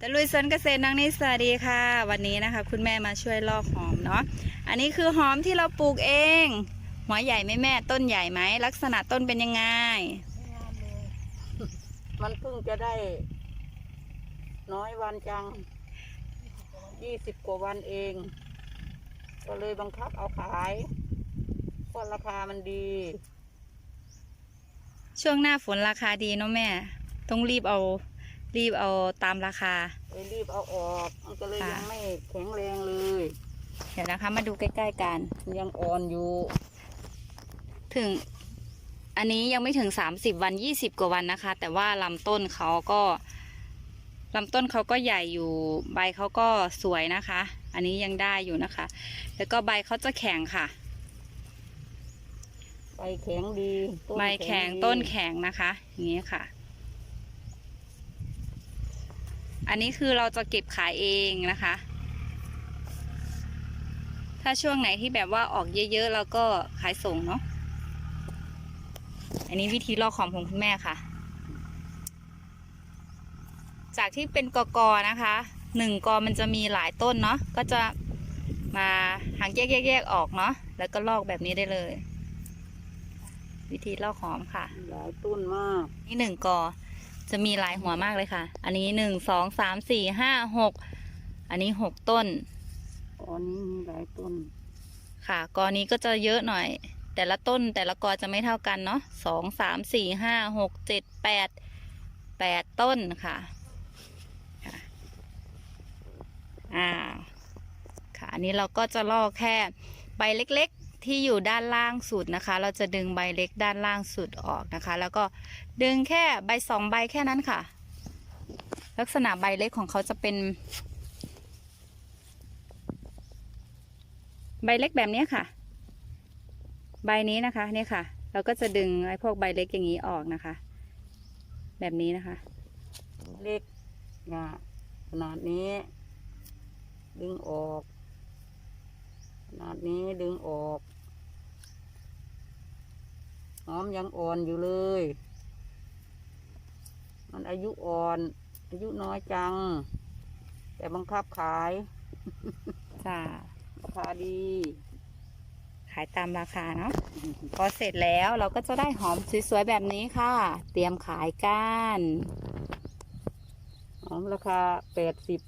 ตะลุยสวนเกษตรน้องนิดสวัสดีค่ะ วันนี้นะคะ คุณแม่มาช่วยลอกหอมเนาะอันนี้คือหอมที่เราปลูกเองหัวใหญ่ไหมแม่ต้นใหญ่ไหมลักษณะต้นเป็นยังไง มันเพิ่งจะได้ น้อยวันจังยี่สิบกว่าวันเอง ก็เลยบังคับเอาขายเพราะราคามันดี ช่วงหน้าฝนราคาดีเนาะแม่ ต้องรีบเอา รีบเอาตามราคาเลยรีบเอาออกมันก็เลยค่ะยังไม่แข็งแรงเลย เดี๋ยวนะคะ มาดูใกล้ๆกันมันยังอ่อนอยู่ ถึง อันนี้ยังไม่ถึง30วัน20กว่าวันนะคะ แต่ว่าลำต้นเขาก็ลำต้นเขาก็ใหญ่อยู่ใบเขาก็สวยนะคะ อันนี้ยังได้อยู่นะคะ แล้วก็ใบเขาจะแข็งค่ะ ใบแข็งดีต้นใบแข็งดีต้นแข็งนะคะ อย่างนี้ค่ะ อันนี้คือเราจะเก็บขายเองนะคะ ถ้าช่วงไหนที่แบบว่าออกเยอะๆเราก็ขายส่งเนาะ อันนี้วิธีลอกของของคุณแม่ค่ะ จากที่เป็นกกอนะคะหนึ่งกอมันจะมีหลายต้นเนาะ ก็จะมาหางแยกๆๆออกเนาะ แล้วก็ลอกแบบนี้ได้เลย วิธีลอกหอมค่ะ หลายต้นมาก นี่หนึ่งกอ จะมีหลายหัวมากเลยค่ะ อันนี้หนึ่งสองสามสี่ห้าหกอันนี้หกต้นตอนนี้มีหลายต้น ค่ะกอนี้ก็จะเยอะหน่อย แต่ละต้นแต่ละกอจะไม่เท่ากันเนาะสองสามสี่ห้าหกเจ็ดแปดแปดต้นค่ะค่ะอ่าค่ะอันนี้เราก็จะลอกแค่ใบเล็กๆ ที่อยู่ด้านล่างสุดนะคะ เราจะดึงใบเล็กด้านล่างสุดออกนะคะ แล้วก็ดึงแค่ใบสองใบแค่นั้นค่ะ ลักษณะใบเล็กของเขาจะเป็น ใบเล็กแบบนี้ค่ะ ใบนี้นะคะเนี่ยค่ะ เราก็จะดึงไอ้พวกใบเล็กอย่างนี้ออกนะคะ แบบนี้นะคะ เล็กขนาดนี้ ดึงออก ขนาดนี้ดึงออกหอมยังอ่อนอยู่เลย มันอายุอ่อน อายุน้อยจัง แต่บังคับขายจ้าราคาดี ขายตามราคาเนาะ พอเสร็จแล้วเราก็จะได้หอมสวยๆแบบนี้ค่ะ เตรียมขายก้านหอมราคาแปดสิบ